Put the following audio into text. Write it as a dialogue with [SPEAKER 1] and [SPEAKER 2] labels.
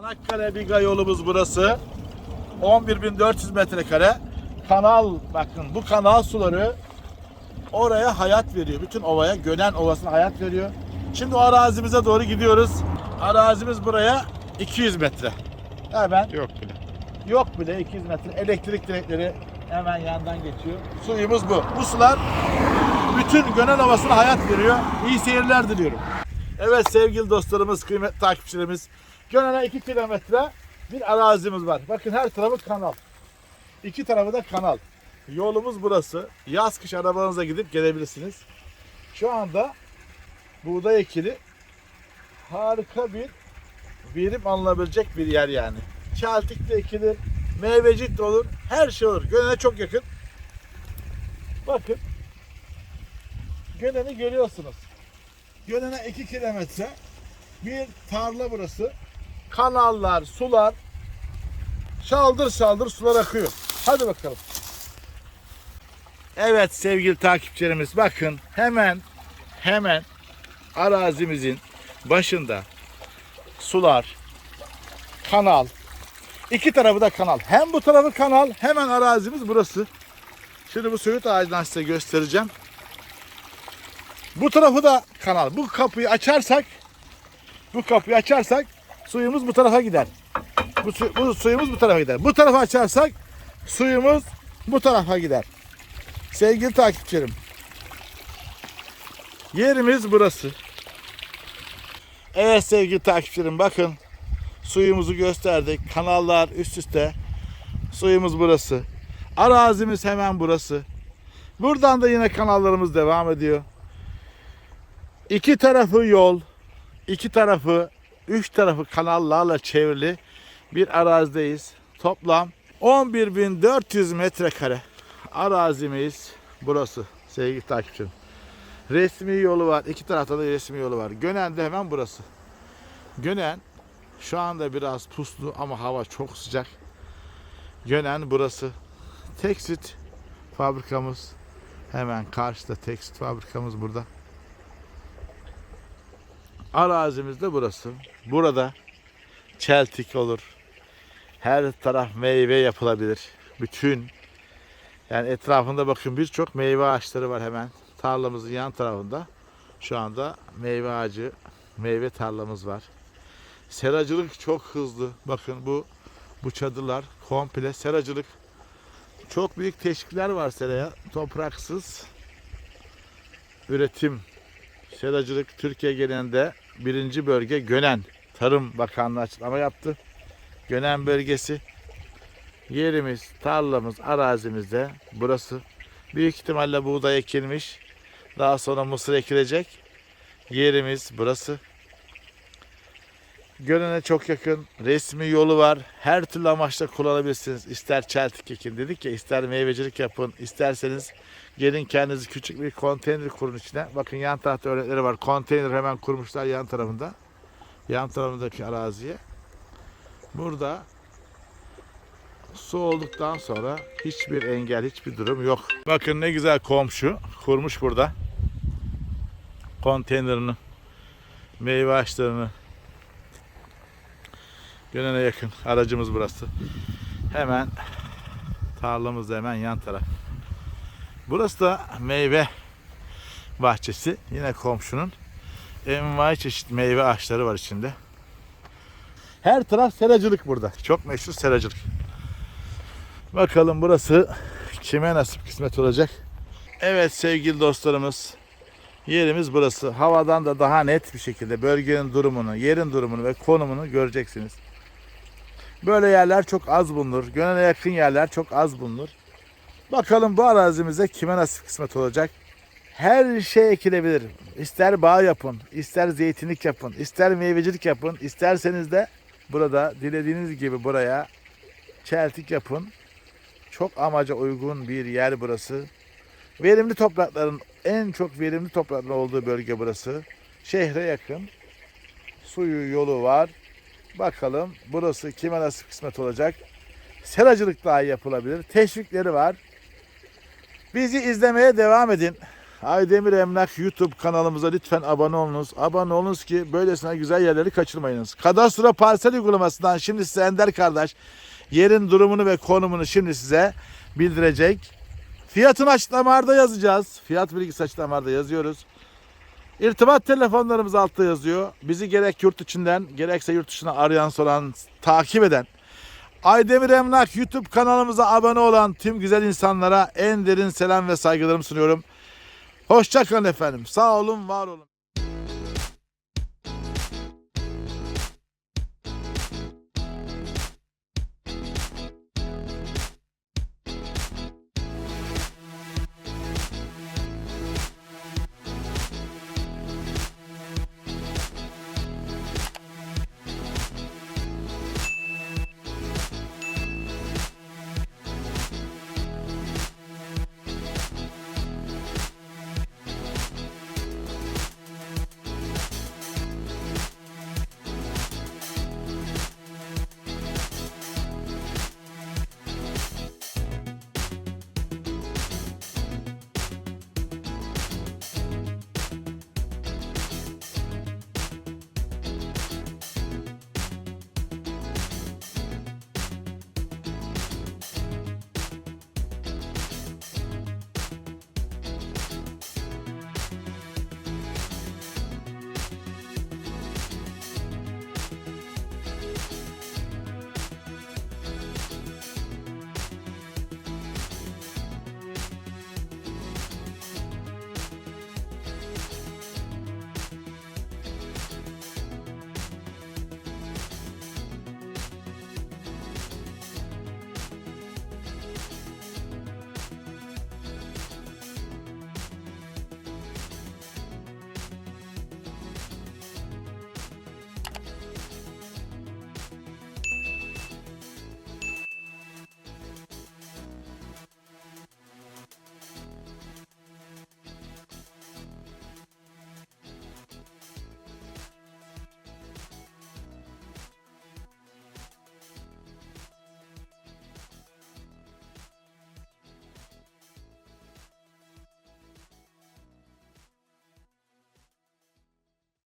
[SPEAKER 1] Çanakkale Biga yolumuz burası. 11.400 metrekare. Kanal bakın bu kanal suları oraya hayat veriyor. Bütün ovaya, Gönen Ovası'na hayat veriyor. Şimdi o arazimize doğru gidiyoruz. Arazimiz buraya 200 metre. Hemen
[SPEAKER 2] Yok bile.
[SPEAKER 1] yok bile 200 metre. Elektrik direkleri hemen yandan geçiyor. Suyumuz bu. Bu sular bütün Gönen Ovası'na hayat veriyor. İyi seyirler diliyorum. Evet sevgili dostlarımız, kıymetli takipçilerimiz. Gönen'e 2 kilometre bir arazimiz var. Bakın her tarafı kanal. İki tarafı da kanal. Yolumuz burası. Yaz kış arabanıza gidip gelebilirsiniz. Şu anda buğday ekili harika bir verim alınabilecek bir yer yani. Çeltik de ekilir, meyvecik de olur, her şey olur. Gönen'e çok yakın. Bakın. Gönen'i görüyorsunuz. Gönen'e 2 kilometre bir tarla burası. Kanallar, sular şaldır şaldır sular akıyor. Hadi bakalım. Evet sevgili takipçilerimiz bakın hemen hemen arazimizin başında sular, kanal, iki tarafı da kanal. Hem bu tarafı kanal hemen arazimiz burası. Şimdi bu söğüt ağacından size göstereceğim. Bu tarafı da kanal. Bu kapıyı açarsak bu kapıyı açarsak suyumuz bu tarafa gider. Bu, su- bu suyumuz bu tarafa gider. Bu tarafa açarsak suyumuz bu tarafa gider. Sevgili takipçilerim. Yerimiz burası. Evet sevgili takipçilerim bakın. Suyumuzu gösterdik. Kanallar üst üste. Suyumuz burası. Arazimiz hemen burası. Buradan da yine kanallarımız devam ediyor. İki tarafı yol, iki tarafı, üç tarafı kanallarla çevrili bir arazideyiz. Toplam 11.400 metrekare arazimiz burası sevgili takipçim. Resmi yolu var. iki tarafta da resmi yolu var. Gönen de hemen burası. Gönen şu anda biraz puslu ama hava çok sıcak. Gönen burası. Teksit fabrikamız hemen karşıda teksit fabrikamız burada. Arazimiz de burası. Burada çeltik olur. Her taraf meyve yapılabilir. Bütün yani etrafında bakın birçok meyve ağaçları var hemen. Tarlamızın yan tarafında. Şu anda meyve ağacı, meyve tarlamız var. Seracılık çok hızlı. Bakın bu bu çadırlar komple seracılık. Çok büyük teşvikler var seraya. Topraksız üretim seracılık Türkiye genelinde birinci bölge Gönen. Tarım Bakanlığı açıklama yaptı. Gönen bölgesi yerimiz, tarlamız, arazimizde burası. Büyük ihtimalle buğday ekilmiş. Daha sonra mısır ekilecek. Yerimiz burası. Gölene çok yakın. Resmi yolu var. Her türlü amaçla kullanabilirsiniz. İster çeltik ekin dedik ya, ister meyvecilik yapın. isterseniz gelin kendinizi küçük bir konteyner kurun içine. Bakın yan tarafta örnekleri var. Konteyner hemen kurmuşlar yan tarafında. Yan tarafındaki araziye. Burada su olduktan sonra hiçbir engel, hiçbir durum yok. Bakın ne güzel komşu kurmuş burada. Konteynerini, meyve ağaçlarını. Gönene yakın aracımız burası. Hemen tarlamız hemen yan taraf. Burası da meyve bahçesi. Yine komşunun envai çeşit meyve ağaçları var içinde. Her taraf seracılık burada. Çok meşhur seracılık. Bakalım burası kime nasip kısmet olacak. Evet sevgili dostlarımız. Yerimiz burası. Havadan da daha net bir şekilde bölgenin durumunu, yerin durumunu ve konumunu göreceksiniz. Böyle yerler çok az bulunur. Gönene yakın yerler çok az bulunur. Bakalım bu arazimizde kime nasip kısmet olacak. Her şey ekilebilir. İster bağ yapın, ister zeytinlik yapın, ister meyvecilik yapın, isterseniz de burada dilediğiniz gibi buraya çeltik yapın. Çok amaca uygun bir yer burası. Verimli toprakların en çok verimli toprakların olduğu bölge burası. Şehre yakın. Suyu yolu var. Bakalım burası kime nasip kısmet olacak. Seracılık dahi yapılabilir. Teşvikleri var. Bizi izlemeye devam edin. Aydemir Emlak YouTube kanalımıza lütfen abone olunuz. Abone olunuz ki böylesine güzel yerleri kaçırmayınız. Kadastro parsel uygulamasından şimdi size Ender kardeş yerin durumunu ve konumunu şimdi size bildirecek. Fiyatını açıklamalarda yazacağız. Fiyat bilgisi açıklamalarda yazıyoruz. İrtibat telefonlarımız altta yazıyor. Bizi gerek yurt içinden gerekse yurt dışına arayan soran, takip eden Aydemir Emlak YouTube kanalımıza abone olan tüm güzel insanlara en derin selam ve saygılarımı sunuyorum. Hoşçakalın efendim. Sağ olun, var olun.